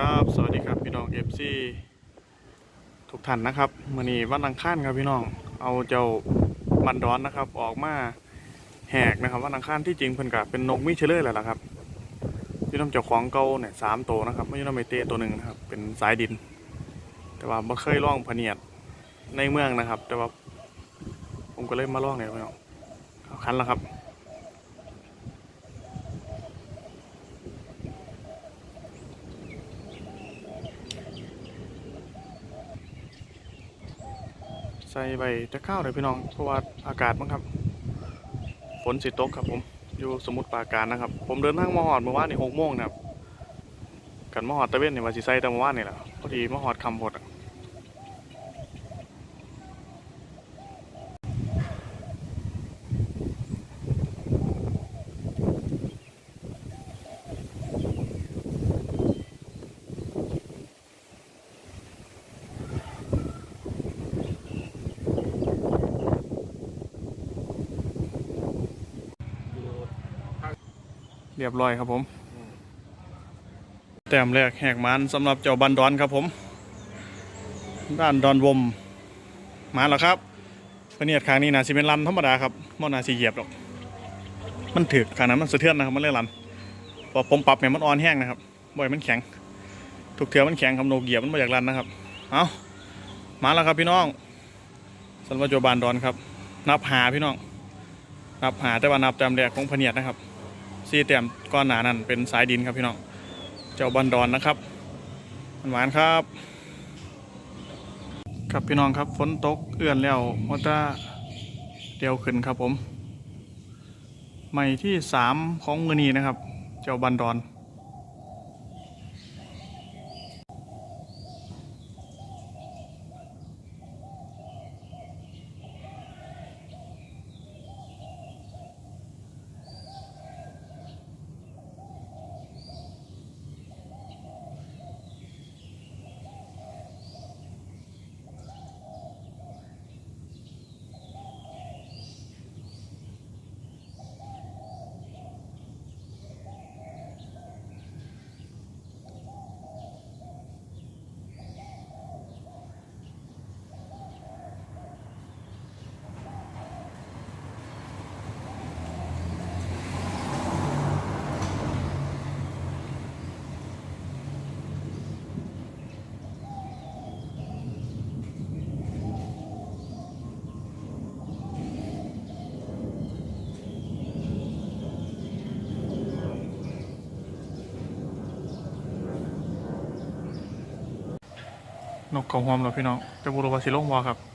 ครับ สวัสดีครับพี่น้องเอฟซีทุกท่านนะครับมื่อนี้วันอังคารครับพี่น้อง เอาเจ้าบันดอนนะครับ ออกมาแหกนะครับวันอังคารที่จริงเพิ่นกับเป็นนกมิเชลเลอร์แหละละครับพี่น้องเจ้าของเก่าเนี่ยสามตัวนะครับไม่ใช่น้องไมเต้ตัวหนึ่งนะครับ เป็นสายดิน แต่ว่าไม่เคยล่องพเนียดในเมืองนะครับ แต่ว่าผมก็เลยมาล่องเนี่ยพี่น้องเอาคันแล้วครับ ใส่ใบจะข้าวเลยพี่น้อง เพราะว่าอากาศมั้งครับ ฝนสิตกครับผม อยู่สมุทรปราการนะครับ ผมเดินทางมาหอดเมื่อวานนี่หกโมงนะครับ กันมาหอดตะเวนเนี่ยมาสิใส่แต่เมื่อวานนี่แหละพอดีมาหอดคำพด เรียบร้อยครับผม แต้มแรกแหกมันสำหรับเจ้าบันดอนครับผม ด้านดอนวมมาแล้วครับพเนียดคางนี้นะสิเป็นลันธรรมดาครับมอนาสีเหยียบหรอก มันถึกขางนั้นมันสะเทือนนะครับมันเลยลันพอผมปรับเนี่ยมันอ่อนแห้งนะครับบ่อยมันแข็ง ถูกเถื่อมันแข็งครับโนเกียบมันมาจากลันนะครับ เอามาแล้วครับพี่น้องสำหรับเจ้าบันดอนครับ นับหาพี่น้อง นับหาแต่ว่านับแต้มแรกของพเนียดนะครับ ซีแต้มก้อนหนานั่นเป็นสายดินครับพี่น้อง เจ้าบันดอนนะครับหวานครับ ครับพี่น้องครับฝนตกเอื้อนแล้วมอเตอร์เดียวขึ้นครับผม ใหม่ที่สามของมือนีนะครับ เจ้าบันดอน นกเขาหอมเราพี่น้องจะบูรุษวาสิลงวอครับ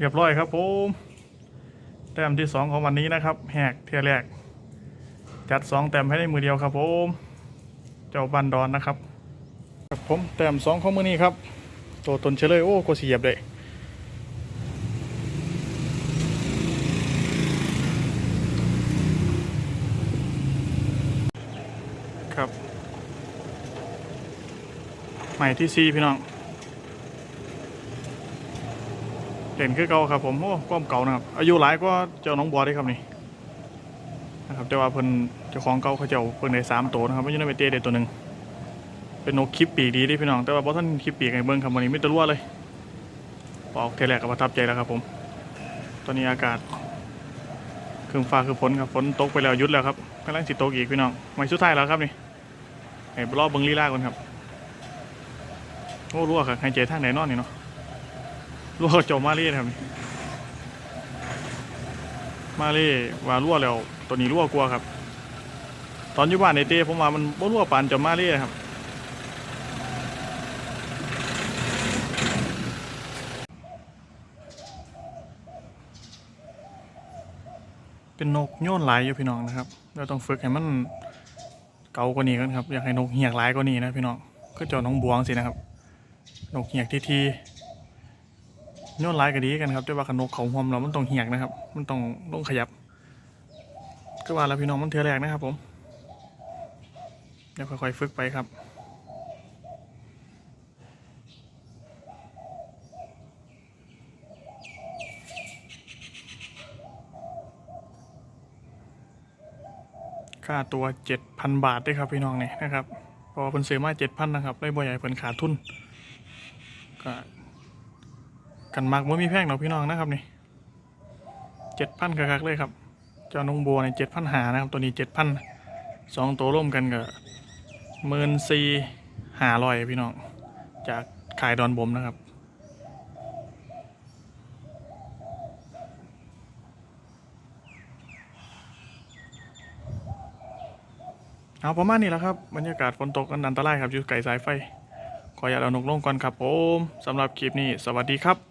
เรียบร้อยครับผมแต้มที่สองของวันนี้นะครับแหกเทียแรก จัดสองแต้มให้ได้มือเดียวครับผมเจ้าบันดอนนะครับครับผมแต้มสองของมือนี้ครับ ตัวตนเฉลยโอ้กสีเหยียบเลยครับใหม่ที่ซีพี่น้อง เด่นคือเก่าครับผมโอ้ก้อมเก่านะครับ อายุหลายก็เจ้าน้องบัวได้ครับนี่นะครับแต่ว่าเพิ่นเจ้าของเก่าเขาเจ้าเพิ่นได้สามตัวนะครับไม่ใช่ในเวเต้ได้ตัวหนึ่งเป็นนกคลิปปีกดีเด้พี่น้องแต่ว่าบ่ท่านคลิปปีกให้เบิ่งครับวันนี้ไม่ตะรั่วเลยพอกเทแรกก็ประทับใจแล้วครับผม ตอนนี้อากาศครึ้มฟ้าคือฝนครับฝนตกไปแล้วหยุดแล้วครับกำลังสิตกอีกพี่น้องไม่สุดท้ายแล้วครับนี่ให้รอบเบิ่งลีลาก่อนครับโอ้รั่วครับให้ใจทางไหนนอนนี่เนาะ รั่วเจ้ามาเล่ครับนี่มาเล่ว่ารั่วแล้ว ตัวนี้รั่วกลัวครับ ตอนอยู่บ้านในเต้ผมว่ามันบ่รั่วปานเจ้ามาเล่ครับเป็นนกโยนหลายอยู่พี่น้องนะครับ เราต้องฝึกให้มันเก่ากว่านี้กันครับ อยากให้นกเหียกหลายกว่านี้นะพี่น้องก็เจ้าน้องบวงสินะครับ นกเหียกที่ที โยนลายก็ดีกันครับแต่ว่าขนกเขาหอมเรามันต้องเหียกนะครับ มันต้องต้องขยับก็ว่าแล้วพี่น้องมันเทือแรกนะครับ ผมเดี๋ยวค่อยๆฝึกไปครับค่าตัวเจ็ดพันบาทด้วยครับพี่น้องเนี่ยนะครับ พอเพิ่นซื้อมาเจ็ดพันนะครับได้บ่ใหญ่เพิ่นขาดทุนก็ กันมากว่ามีแพงเนาะพี่น้องนะครับนี่เจ็ดพันคักๆเลยครับ เจ้านงบัวในเจ็ดพันหานะครับ ตัวนี้เจ็ดพันสองตัวร่วมกันกับหมื่นสี่หาลอยพี่น้อง จากขายดอนบ่มนะครับเอาประมาณนี้แล้วครับ บรรยากาศฝนตกอันอันตรายครับอยู่ไกลสายไฟ ขออย่าตเอานกลงก่อนครับผมสำหรับคลิปนี้ สวัสดีครับ